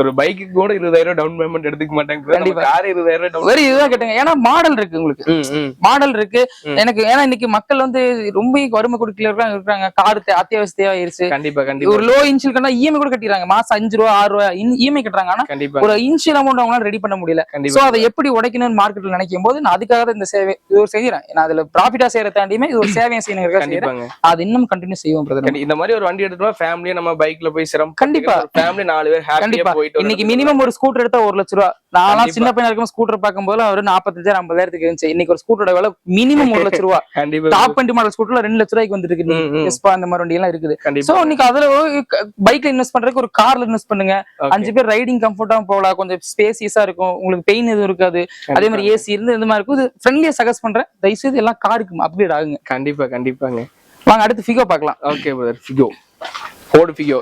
ஒரு பைக்கு கூட இருபதாயிரம் டவுன் பேமெண்ட் எடுத்துக்க மாட்டாங்க. கார் இருபதாயிரம் டவுன் வெறும் இதுதான் கட்டுங்க. ஏன்னா மாடல் இருக்கு உங்களுக்கு. மாடல் இருக்கு. எனக்கு ஏன்னா இன்னைக்கு மக்கள் வந்து ரொம்ப வறுமை கொடுக்கல இருக்காங்க கார் அத்தியாவசிய தேவையாயிருச்சு கண்டிப்பா கண்டிப்பா. ஒரு லோ இன்ஷியல் கண்டா இஎம்ஐ கூட கட்டிடுறாங்க. மாசம் அஞ்சு ரூபா ஆறு ரூபா இஎம்ஐ கட்டுறாங்க. ஆனா ஒரு இன்ஷியல் அமௌண்ட் அவங்களால ரெடி பண்ண முடியல. சோ அதை எப்படி உடைக்கணும்னு மார்க்கெட்ல நினைக்கும் போது நான் அதுக்காக தான் இந்த சேவை இது ஒரு செய்யறேன். நான் அதுல ப்ராஃபிட்டா செய்யற தாண்டியுமே இது ஒரு சேவையை செய்யணும் அது இன்னும் கண்டினியூ செய்வோம் இந்த மாதிரி ஒரு வண்டி எடுத்தோம்னா ஃபேமிலியா நம்ம பைக்ல போய் சிரமம் கண்டிப்பா. ஃபேமிலி நாலு பேர் ஹாப்பியா போயிட்டு இன்னைக்கு மினிமம் ஒரு ஸ்கூட்டர் எடுத்தா ஒரு லட்ச ரூபா. கண்டிப்பா. சின்ன பையனா இருக்கும் ஸ்கூட்டர் பார்க்கும்போது ஒரு நாற்பத்தஞ்சாயிரம் ஐம்பதாயிரத்துக்கு இருந்துச்சு. இன்னைக்கு ஒரு ஸ்கூட்டரோட விலை மினிமம் ஒரு லட்ச ரூபா. கண்டிப்பா. டாப் வண்டி மாடல் ஸ்கூட்டர்ல ரெண்டு லட்ச ரூபாய்க்கு வந்துருக்கு. எஸ்பா அந்த மாதிரி வண்டி எல்லாம் இருக்குது சோ இன்னைக்கு அதுல பைக்ல இன்வெஸ்ட் பண்றதுக்கு ஒரு கார்ல இன்வெஸ்ட் பண்ணுங்க. அஞ்சு பேர் ரைடிங் கம்ஃபர்ட்டா போகலாம். கொஞ்சம் ஸ்பேசியஸா இருக்கும். உங்களுக்கு பெயின் எதுவும் இருக்காது. அதே மாதிரி ஏசி இருந்து இந்த மாதிரி இருக்கும் ஃப்ரெண்ட்லியா சஜஸ்ட் பண்றேன். தயவுசெய்து எல்லாம் காருக்கு அப்கிரேட் ஆகுங்க. கண்டிப்பா கண்டிப்பாங்க. வாங்க அடுத்து ஃபிகோ பார்க்கலாம். Okay brother Figo Ford Figo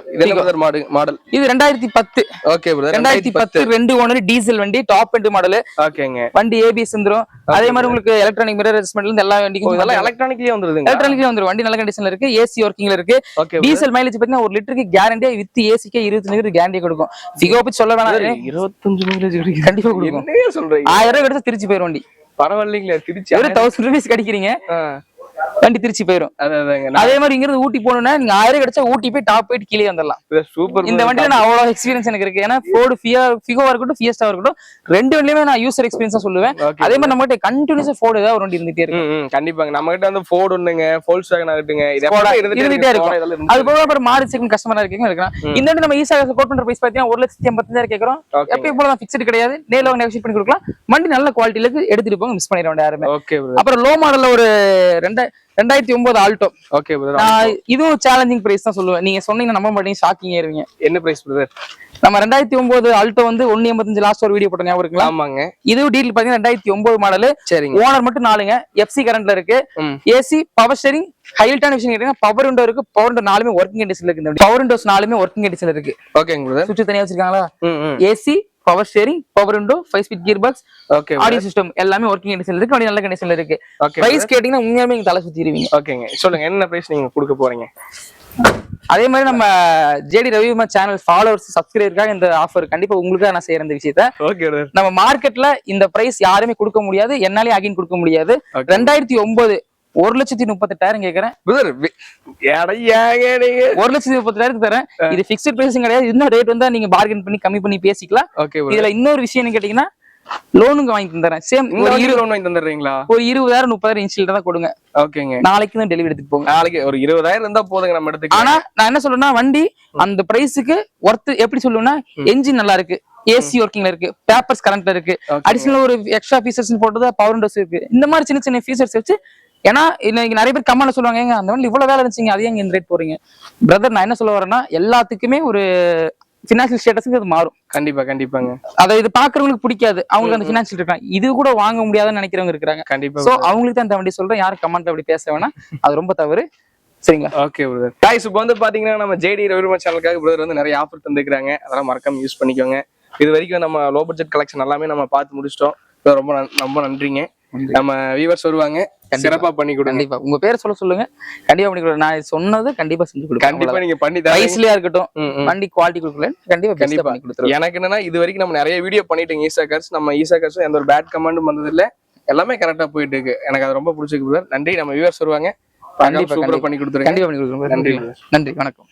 model model. இது ரெண்டாயிரத்தி பத்து. ஓகே பிரதர் ரெண்டாயிரத்தி பத்து ரெண்டு ஓனர் டீசல் வண்டி டாப் எண்ட் மாடல் ஓகேங்க வண்டி ஏபிஎஸ் வந்துரும். அதே மாதிரி உங்களுக்கு எலக்ட்ரானிக் மிரர் அட்ஜஸ்ட்மெண்ட்ல இருந்து எல்லா வண்டிக்கும் இதெல்லாம் எலக்ட்ரானிக்லயே வந்துருதுங்க எலக்ட்ரானிக்ல வந்துரும். வண்டி நல்ல கண்டிஷன்ல இருக்கு. ஏசி ஒர்க்கிங்ல இருக்கு. டீசல் மைலேஜ் பாத்தீங்கன்னா ஒரு லிட்டருக்கு கேரண்டியா வித் ஏசிக்கே இருபத்தஞ்சு லிட்டர் கேரண்டி கொடுக்கும். ஃபிகோ பத்தி சொல்ல வேணாம். இருபத்தஞ்சு மைலேஜ் கிடைக்குது கண்டிப்பா கொடுக்கும். என்னங்க சொல்றீங்க? ஆயிரம் ரூபாய் கிடைச்சா திருச்சி போயிரும் வண்டி. பரவாயில்லைங்களே திருச்சி தௌசண்ட் ருபீஸ் கிடைக்கிறீங்க. வண்டி திருச்சி போயிரும். அது மாதிரி இங்க இருந்து ஊட்டி போகணும்னா நீங்க ஆயிரம் கிடைச்சா ஊட்டி போய் டாப் போயிட்டு கீழே வந்துடலாம் சூப்பர் இந்த வண்டியில நான் அவ்வளவு எக்ஸ்பீரியன்ஸ் எனக்கு இருக்கு. ஏன்னா ஃபோர்டு ஃபியா ஃபிகோவா இருக்கட்டும் ஃபியஸ்டா இருக்கட்டும் ரெண்டு வண்டியுமே நான் யூசர் எக்ஸ்பீரியன்ஸா சொல்லுவேன். அதே மாதிரி நம்ம கிட்ட கண்டினியூஸா ஃபோர்டு ஏதாவது ஒரு வண்டி இருந்துட்டே இருக்கு ம், ம், கண்டிப்பாங்க. நம்ம கிட்ட வந்து ஃபோர்டு ஒண்ணுங்க ஃபோல்ஸ் வேகன் ஆகட்டுங்க இருந்துட்டே இருந்துட்டே இருக்கு. இருக்கும். அது போக அப்புறம் மாறு செகண்ட் கஸ்டமரா இருக்கீங்க இருக்கலாம். இந்த வண்டி நம்ம ஈஸியாக கோட் பண்ற பிரைஸ் பாத்தீங்கன்னா ஒரு லட்சத்தி எண்பத்தஞ்சாயிரம் கேட்கறோம். எப்பயும் போல ஃபிக்ஸ்டு கிடையாது. நேர்ல வந்து நெகோஷியேட் பண்ணி கொடுக்கலாம். வண்டி நல்ல குவாலிட்டில இருக்கு எடுத்துட்டு போங்க மிஸ் பண்ணிட வேண்டாம் யாருமே. அப்புறம் லோ மாடல்ல ஒரு ரெண்டா ரெண்டாயிரத்தி ஒன்பது ஆல்டோ ஓகே நான் இதுவும் சேலஞ்சிங் பிரைஸ் தான் சொல்லுவேன். நீங்க சொன்னீங்கன்னா நம்ப மாட்டீங்க ஷாக்கிங் ஏறுவீங்க என்ன பிரைஸ் பிரதர் நம்ம ரெண்டாயிரத்தி ஒன்பது ஆல்டோ வந்து ஒன்னு எண்பத்தஞ்சு லாஸ்ட் ஒரு வீடியோ போட்ட ஞாபகம் இருக்குங்களா? ஆமாங்க. இதுவும் டீல் பாத்தீங்கன்னா ரெண்டாயிரத்தி ஒன்பது மாடல் சரிங்க. ஓனர் மட்டும் நாலுங்க. எஃப்சி கரண்ட்ல இருக்கு. ஏசி பவர் ஸ்டேரிங் ஹைல்டான விஷயம் கேட்டீங்கன்னா பவர் விண்டோ இருக்கு. பவர் விண்டோ நாலுமே ஒர்க்கிங் கண்டிஷன்ல இருக்கு பவர் விண்டோஸ் நாலுமே ஒர்க்கிங் கண்டிஷன்ல இருக்கு. ஓகேங்க சுவிட்ச் தனியா வச்சிருக்காங்களா? AC power steering power window five speed gear box okay audio system எல்லாமே ஒர்க்கிங் கண்டிஷன்ல இருக்கு. வண்டி நல்ல கண்டிஷன்ல இருக்கு. பிரைஸ் கேட்டீங்கன்னா உண்மையாலுமே நீங்க தலை சுத்திடுவீங்க ஓகேங்க சொல்லுங்க என்ன பிரைஸ் நீங்க கொடுக்க போறீங்க? அதே மாதிரி நம்ம ஜேடி ரவிமா சேனல் ஃபாலோவர்ஸ் சப்ஸ்கிரைபருக்காக இந்த ஆஃபர் கண்டிப்பா உங்களுக்காக நான் செய்யற இந்த விஷயத்த. நம்ம மார்க்கெட்ல இந்த பிரைஸ் யாருமே கொடுக்க முடியாது. என்னாலே அகைன் கொடுக்க முடியாது. ரெண்டாயிரத்தி ஒன்பது ஒரு லட்சத்தி முப்பத்தெட்டாயிரம் கேக்குறேன். ஒரு லட்சத்தி முப்பத்தெட்டாயிரத்துக்கு தரேன். இது பிக்சட் பிரைஸும் கிடையாது. இன்னும் ரேட் வந்தா நீங்க பார்கென் பண்ணி கம்மி பண்ணி பேசிக்கலாம். இதுல இன்னொரு விஷயம் கேட்டீங்கன்னா லோனுங்க வாங்கி தந்துறேன் சேம் ஒரு வண்டி இரு லோன் வாங்கி தந்துடுறீங்களா? ஒரு இருபதாயிரம் முப்பதாயிரம் இன்ச்சில் தான் கொடுங்க. ஓகேங்க நாளைக்கு தான் டெலிவரி எடுத்துட்டு போங்க. நாளைக்கு ஒரு இருபதாயிரம் இருந்தா போதுங்க நம்ம இடத்துக்கு ஆனா நான் என்ன சொல்றேன்னா வண்டி அந்த பிரைஸுக்கு ஒர்த் எப்படி சொல்லுவேன்னா என்ஜின் நல்லா இருக்கு. ஏசி ஒர்க்கிங்ல இருக்கு. பேப்பர்ஸ் கரண்ட்ல இருக்கு. அடிஷனல் ஒரு எக்ஸ்ட்ரா ஃபீச்சர்ஸ் போட்டது பவர் இருக்கு. இந்த மாதிரி சின்ன சின்ன ஃபீச்சர்ஸ் வச்சு ஏன்னா இன்னைக்கு நிறைய பேர் கமெண்ட்ல சொல்லுவாங்க ஏங்க அந்த வண்டி இவ்வளவு வேலை இருந்துச்சுங்க அதே எங்க இந்த ரேட் போறீங்க? பிரதர் நான் என்ன சொல்ல வரேன்னா எல்லாத்துக்குமே ஒரு ஃபினான்ஷியல் ஸ்டேட்டஸுக்கு அது மாறும். கண்டிப்பா கண்டிப்பாங்க. அதை இது பாக்குறவங்களுக்கு பிடிக்காது. அவங்களுக்கு அந்த ஃபினான்ஷியல் இருக்காங்க. இது கூட வாங்க முடியாதுன்னு நினைக்கிறவங்க இருக்கிறாங்க. கண்டிப்பா சோ அவங்களுக்கு தான் இந்த வண்டி சொல்றேன். யாரும் கமெண்ட் அப்படி பேச வேணாம். அது ரொம்ப தவறு. சரிங்களா? ஓகே பிரதர் காய்ஸ் இப்போ வந்து பாத்தீங்கன்னா நம்ம ஜேடி ரவிமா சேனலுக்காக பிரதர் வந்து நிறைய ஆஃபர் தந்துக்கிறாங்க அதெல்லாம் மறக்காம யூஸ் பண்ணிக்கோங்க. இது வரைக்கும் நம்ம லோ பட்ஜெட் கலெக்ஷன் எல்லாமே நம்ம பார்த்து முடிச்சிட்டோம். ரொம்ப ரொம்ப நன்றிங்க. நம்ம வியூவர்ஸ் வருவாங்க. சிறப்பா பண்ணி கொடுங்க. கண்டிப்பா. உங்க பேரை சொல்ல சொல்லுங்க. கண்டிப்பா பண்ணி கொடுங்க. நான் சொன்னது கண்டிப்பா செஞ்சு கொடுப்பேன் கண்டிப்பா நீங்க பண்ணி பிரைஸ்லயா இருக்கட்டும். வண்டி குவாலிட்டி கொடுக்கல கண்டிப்பா கண்டிப்பா. பண்ணி கொடுத்துருவேன். எனக்கு என்னன்னா இது வரைக்கும் நம்ம நிறைய வீடியோ பண்ணிட்டோங்க ஈசா கார்ஸ் நம்ம ஈசா கார்ஸ் எந்த ஒரு பேட் கமெண்டும் வந்தது இல்ல எல்லாமே கரெக்டா போயிட்டு இருக்கு. எனக்கு அது ரொம்ப பிடிச்சிருக்கு. நன்றி. நம்ம வியூவர்ஸ் வருவாங்க. கண்டிப்பா, சூப்பரா. பண்ணி கொடுத்துருங்க. கண்டிப்பா பண்ணி கொடுக்குறேன் நன்றி நன்றி. வணக்கம்.